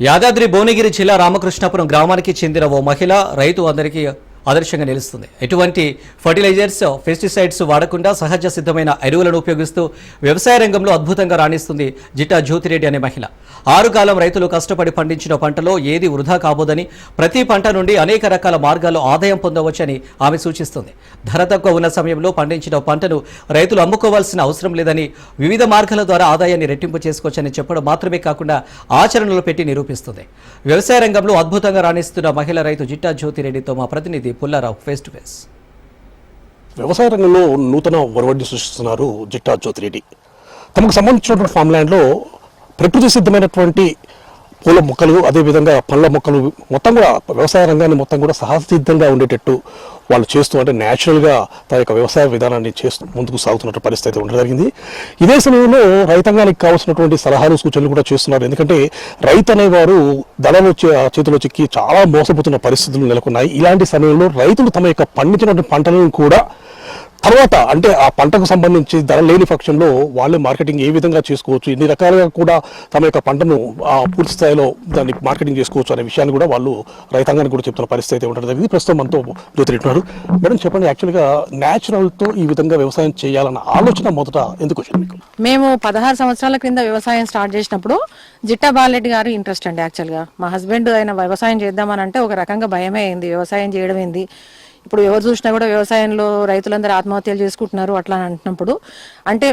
యాదాద్రి భువనగిరి జిల్లా రామకృష్ణాపురం గ్రామానికి చెందిన ఓ మహిళ రైతు అందరికీ ఆదర్శంగా నిలుస్తుంది. ఎటువంటి ఫర్టిలైజర్స్ పెస్టిసైడ్స్ వాడకుండా సహజ సిద్ధమైన ఎరువులను ఉపయోగిస్తూ వ్యవసాయ రంగంలో అద్భుతంగా రాణిస్తుంది జిట్టా జ్యోతిరెడ్డి అనే మహిళ. ఆరు కాలం రైతులు కష్టపడి పండించిన పంటలో ఏది వృధా కాబోదని ప్రతి పంట నుండి అనేక రకాల మార్గాల్లో ఆదాయం పొందవచ్చని ఆమె సూచిస్తుంది. ధర తక్కువ ఉన్న సమయంలో పండించిన పంటను రైతులు అమ్ముకోవాల్సిన అవసరం లేదని వివిధ మార్గాల ద్వారా ఆదాయాన్ని రెట్టింపు చేసుకోవచ్చని చెప్పడం మాత్రమే కాకుండా ఆచరణలో పెట్టి నిరూపిస్తుంది. వ్యవసాయ రంగంలో అద్భుతంగా రాణిస్తున్న మహిళా రైతు జిట్టా జ్యోతిరెడ్డితో మా ప్రతినిధి పుల్లారావు ఫేస్ టు ఫేస్ వ్యవసాయ రంగంలో నూతన ఒరవడిని సృష్టిస్తున్నారు జిట్టా జ్యోతిరెడ్డి తమకు సంబంధించినటువంటి ఫామ్ ల్యాండ్లో ప్రకృతి సిద్ధమైనటువంటి పూల మొక్కలు అదేవిధంగా పళ్ళ మొక్కలు మొత్తం కూడా వ్యవసాయ రంగాన్ని మొత్తం కూడా సహసిద్ధంగా ఉండేటట్టు వాళ్ళు చేస్తూ అంటే న్యాచురల్గా తన యొక్క వ్యవసాయ విధానాన్ని చేస్తూ ముందుకు సాగుతున్న పరిస్థితి అయితే ఉండడం జరిగింది. ఇదే సమయంలో రైతాంగానికి కావాల్సినటువంటి సలహాలు సూచనలు కూడా చేస్తున్నారు. ఎందుకంటే రైతు అనేవారు దళం వచ్చే చేతిలో చిక్కి చాలా మోసపోతున్న పరిస్థితులు నెలకొన్నాయి. ఇలాంటి సమయంలో రైతులు తమ యొక్క పండించినటువంటి పంటలను కూడా తర్వాత అంటే ఆ పంటకు సంబంధించి ధర లేని పక్షంలో వాళ్ళు మార్కెటింగ్ ఏ విధంగా చేసుకోవచ్చు ఎన్ని రకాలుగా కూడా తమ యొక్క పంటను పూర్తి స్థాయిలో దాన్ని మార్కెటింగ్ చేసుకోవచ్చు అనే విషయాన్ని కూడా వాళ్ళు రైతాంగానికి కూడా చెప్తున్న పరిస్థితి అయితే ఉండడం జరిగింది ప్రస్తుతం మనతో జ్యోతిరెడ్డి మేడం చెప్పండి యాక్చువల్గా న్యాచురల్తో ఈ విధంగా వ్యవసాయం చేయాలన్న ఆలోచన మొదట ఎందుకు వచ్చింది మీకు? మేము పదహారు సంవత్సరాల క్రింద వ్యవసాయం స్టార్ట్ చేసినప్పుడు జిట్టా బాలరెడ్డి గారు ఇంట్రెస్ట్ అండి యాక్చువల్గా. మా హస్బెండ్ ఆయన వ్యవసాయం చేద్దామని అంటే ఒక రకంగా భయమే అయింది. వ్యవసాయం చేయడం ఏంది? ఇప్పుడు ఎవరు చూసినా కూడా వ్యవసాయంలో రైతులందరూ ఆత్మహత్యలు చేసుకుంటున్నారు అట్లా అని అంటున్నప్పుడు అంటే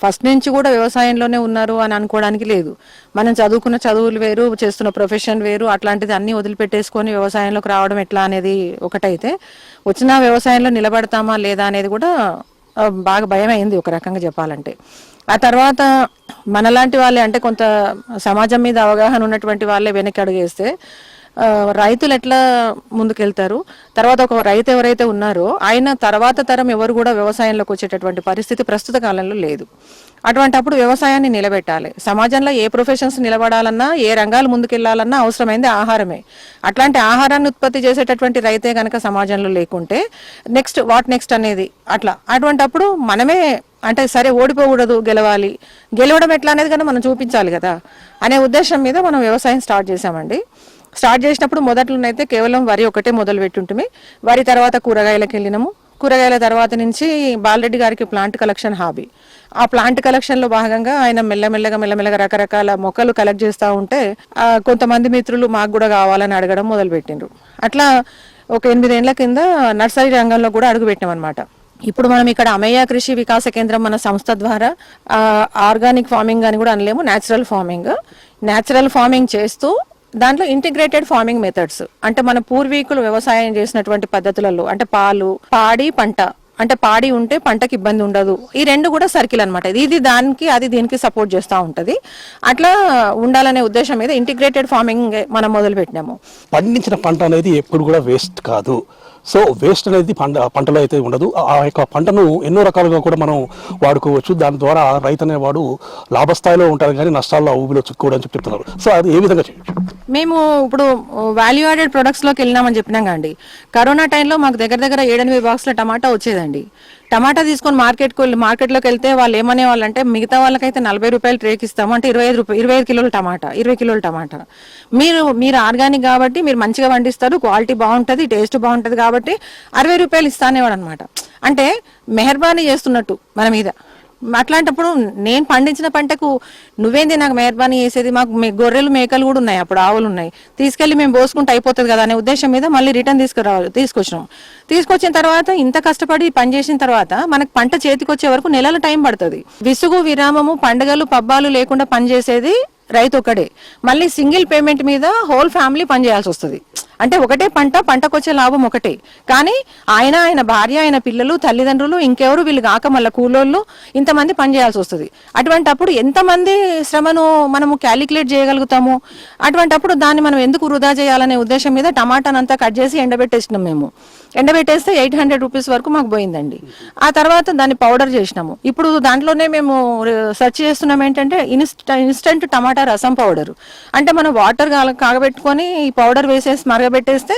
ఫస్ట్ నుంచి కూడా వ్యవసాయంలోనే ఉన్నారు అని అనుకోవడానికి లేదు. మనం చదువుకున్న చదువులు వేరు చేస్తున్న ప్రొఫెషన్ వేరు అట్లాంటిది అన్ని వదిలిపెట్టేసుకొని వ్యవసాయంలోకి రావడం ఎట్లా అనేది ఒకటైతే వచ్చిన వ్యవసాయంలో నిలబడతామా లేదా అనేది కూడా బాగా భయం అయింది ఒక రకంగా చెప్పాలంటే. ఆ తర్వాత మనలాంటి వాళ్ళే అంటే కొంత సమాజం మీద అవగాహన ఉన్నటువంటి వాళ్ళే వెనక్కి అడుగేస్తే రైతులు ఎట్లా ముందుకెళ్తారు? తర్వాత ఒక రైతు ఎవరైతే ఉన్నారో ఆయన తర్వాత తరం ఎవరు కూడా వ్యవసాయంలోకి వచ్చేటటువంటి పరిస్థితి ప్రస్తుత కాలంలో లేదు. అటువంటి అప్పుడు వ్యవసాయాన్ని నిలబెట్టాలి. సమాజంలో ఏ ప్రొఫెషన్స్ నిలబడాలన్నా ఏ రంగాలు ముందుకెళ్ళాలన్నా అవసరమైంది ఆహారమే. అట్లాంటి ఆహారాన్ని ఉత్పత్తి చేసేటటువంటి రైతే కనుక సమాజంలో లేకుంటే నెక్స్ట్ వాట్ నెక్స్ట్ అనేది అట్లా. అటువంటి అప్పుడు మనమే అంటే సరే ఓడిపోకూడదు గెలవాలి. గెలవడం ఎట్లా అనేది కానీ మనం చూపించాలి కదా అనే ఉద్దేశం మీద మనం వ్యవసాయం స్టార్ట్ చేసామండి స్టార్ట్ చేసినప్పుడు మొదట్లోనైతే కేవలం వరి ఒకటే మొదలు పెట్టుంటుమే వరి తర్వాత కూరగాయలకు వెళ్ళినాము. కూరగాయల తర్వాత నుంచి బాలరెడ్డి గారికి ప్లాంట్ కలెక్షన్ హాబీ. ఆ ప్లాంట్ కలెక్షన్లో భాగంగా ఆయన మెల్లమెల్లగా మెల్లమెల్లగా రకరకాల మొక్కలు కలెక్ట్ చేస్తూ ఉంటే కొంతమంది మిత్రులు మాకు కూడా కావాలని అడగడం మొదలుపెట్టిండ్రు. అట్లా ఒక ఎనిమిదేళ్ళ కింద నర్సరీ రంగంలో కూడా అడుగు అనమాట ఇప్పుడు మనం ఇక్కడ అమయ్య కృషి వికాస కేంద్రం మన సంస్థ ద్వారా ఆర్గానిక్ ఫార్మింగ్ అని కూడా అనలేము న్యాచురల్ ఫార్మింగ్. న్యాచురల్ ఫార్మింగ్ చేస్తూ దాంట్లో ఇంటిగ్రేటెడ్ ఫార్మింగ్ మెథడ్స్ అంటే మన పూర్వీకులు వ్యవసాయం చేసినటువంటి పద్ధతులలో అంటే పాలు పాడి పంట. అంటే పాడి ఉంటే పంటకి ఇబ్బంది ఉండదు. ఈ రెండు కూడా సర్కిల్ అనమాట ఇది దానికి అది దీనికి సపోర్ట్ చేస్తూ ఉంటది. అట్లా ఉండాలనే ఉద్దేశం మీద ఇంటిగ్రేటెడ్ ఫార్మింగ్ మనం మొదలు పెట్టినాము పండించిన పంట అనేది ఎప్పుడు కూడా వేస్ట్ కాదు. సో వేస్ట్ అనేది పంట పంటలో అయితే ఉండదు. ఆ యొక్క పంటను ఎన్నో రకాలుగా కూడా మనం వాడుకోవచ్చు. దాని ద్వారా రైతు అనేవాడు లాభస్థాయిలో ఉంటారు కానీ నష్టాల్లో ఊబిలో చిక్కుకోవడం అని చెప్పి చెప్తున్నారు. సో అది ఏ విధంగా చేయొచ్చు? మేము ఇప్పుడు వాల్యూ యాడెడ్ ప్రొడక్ట్స్లోకి వెళ్ళినామని చెప్పినాం అండి కరోనా టైంలో మాకు దగ్గర దగ్గర ఏడెనిమిది బాక్స్ల టమాటా వచ్చేదండి. టమాటా తీసుకొని మార్కెట్కి వెళ్ళి మార్కెట్లోకి వెళ్తే వాళ్ళు ఏమనే వాళ్ళంటే మిగతా వాళ్ళకైతే నలభై రూపాయలు ట్రేక్ ఇస్తాము. అంటే ఇరవై ఐదు రూపాయలు ఇరవై ఐదు కిలోల టమాటా ఇరవై కిలోల టమాటా. మీరు మీరు ఆర్గానిక్ కాబట్టి మీరు మంచిగా పండిస్తారు క్వాలిటీ బాగుంటుంది టేస్ట్ బాగుంటుంది కాబట్టి అరవై రూపాయలు ఇస్తానేవాడు అనమాట అంటే మెహర్బానీ చేస్తున్నట్టు మన మీద. అట్లాంటప్పుడు నేను పండించిన పంటకు నువ్వేంది నాకు మెహర్బానీ చేసేది? మాకు మే- గొర్రెలు మేకలు కూడా ఉన్నాయి అప్పుడు ఆవులు ఉన్నాయి. తీసుకెళ్ళి మేము పోసుకుంటే అయిపోతుంది కదా అనే ఉద్దేశం మీద మళ్ళీ రిటర్న్ తీసుకురావాలి తీసుకొచ్చినాం. తీసుకొచ్చిన తర్వాత ఇంత కష్టపడి పని చేసిన తర్వాత మనకు పంట చేతికి వచ్చే వరకు నెలల టైం పడుతుంది. విసుగు విరామము పండుగలు పబ్బాలు లేకుండా పనిచేసేది రైతు ఒకడే మళ్ళీ సింగిల్ పేమెంట్ మీద హోల్ ఫ్యామిలీ పనిచేయాల్సి వస్తుంది. అంటే ఒకటే పంట పంటకు వచ్చే లాభం ఒకటే. కానీ ఆయన ఆయన భార్య ఆయన పిల్లలు తల్లిదండ్రులు ఇంకెవరు వీళ్ళు కాక మళ్ళీ కూలోళ్ళు ఇంతమంది పనిచేయాల్సి వస్తుంది. అటువంటి అప్పుడు ఎంతమంది శ్రమను మనము క్యాలిక్యులేట్ చేయగలుగుతాము? అటువంటి అప్పుడు దాన్ని మనం ఎందుకు వృధా చేయాలనే ఉద్దేశం మీద టమాటానంతా కట్ చేసి ఎండబెట్టేసినాం మేము. ఎండబెట్టేస్తే ఎయిట్ హండ్రెడ్ రూపీస్ వరకు మాకు పోయిందండి. ఆ తర్వాత దాన్ని పౌడర్ చేసినాము. ఇప్పుడు దాంట్లోనే మేము సెర్చ్ చేస్తున్నాం ఏంటంటే ఇన్స్ట ఇన్స్టెంట్ టమాటా రసం పౌడర్. అంటే మనం వాటర్ కాగబెట్టుకొని ఈ పౌడర్ వేసేసి మరగబెట్టేస్తే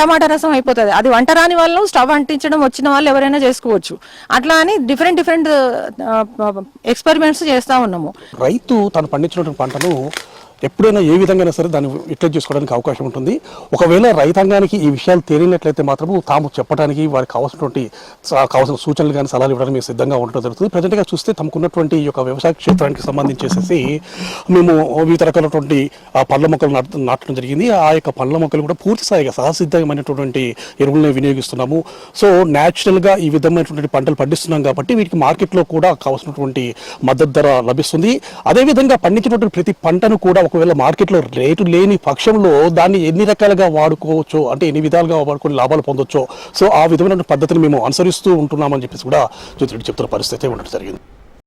టమాటా రసం అయిపోతుంది. అది వంట రాని వాళ్ళు స్టవ్ అంటించడం వచ్చిన వాళ్ళు ఎవరైనా చేసుకోవచ్చు. అట్లా అని డిఫరెంట్ డిఫరెంట్ ఎక్స్పెరిమెంట్స్ చేస్తా ఉన్నాము. రైతు తను పండించినటువంటి పంటను ఎప్పుడైనా ఏ విధంగా సరే దాన్ని ఇట్లా చేసుకోవడానికి అవకాశం ఉంటుంది. ఒకవేళ రైతాంగానికి ఈ విషయాలు తేలినట్లయితే మాత్రము తాము చెప్పడానికి వారికి కావాల్సినటువంటి కావాల్సిన సూచనలు కానీ సలహాలు ఇవ్వడానికి మేము సిద్ధంగా ఉండడం జరుగుతుంది. ప్రజెంట్గా చూస్తే తమకున్నటువంటి ఈ యొక్క వ్యవసాయ క్షేత్రానికి సంబంధించేసేసి మేము వివిధ రకాలైనటువంటి పళ్ళ పండ్ల మొక్కలు నాటడం జరిగింది. ఆ యొక్క పండ్ల మొక్కలు కూడా పూర్తి స్థాయిగా సహసిద్ధమైనటువంటి ఎరువులను వినియోగిస్తున్నాము. సో న్యాచురల్గా ఈ విధమైనటువంటి పంటలు పండిస్తున్నాం కాబట్టి వీటికి మార్కెట్లో కూడా కావాల్సినటువంటి మద్దతు ధర లభిస్తుంది. అదేవిధంగా పండించినటువంటి ప్రతి పంటను కూడా ఒకవేళ మార్కెట్లో రేటు లేని పక్షంలో దాన్ని ఎన్ని రకాలుగా వాడుకోవచ్చు? అంటే ఎన్ని విధాలుగా వాడుకొని లాభాలు పొందొచ్చో? సో ఆ విధమైన పద్ధతిని మేము అనుసరిస్తూ ఉంటున్నామని చెప్పేసి కూడా జ్యోతిరెడ్డి చెప్తున్న పరిస్థితి ఉండడం జరిగింది.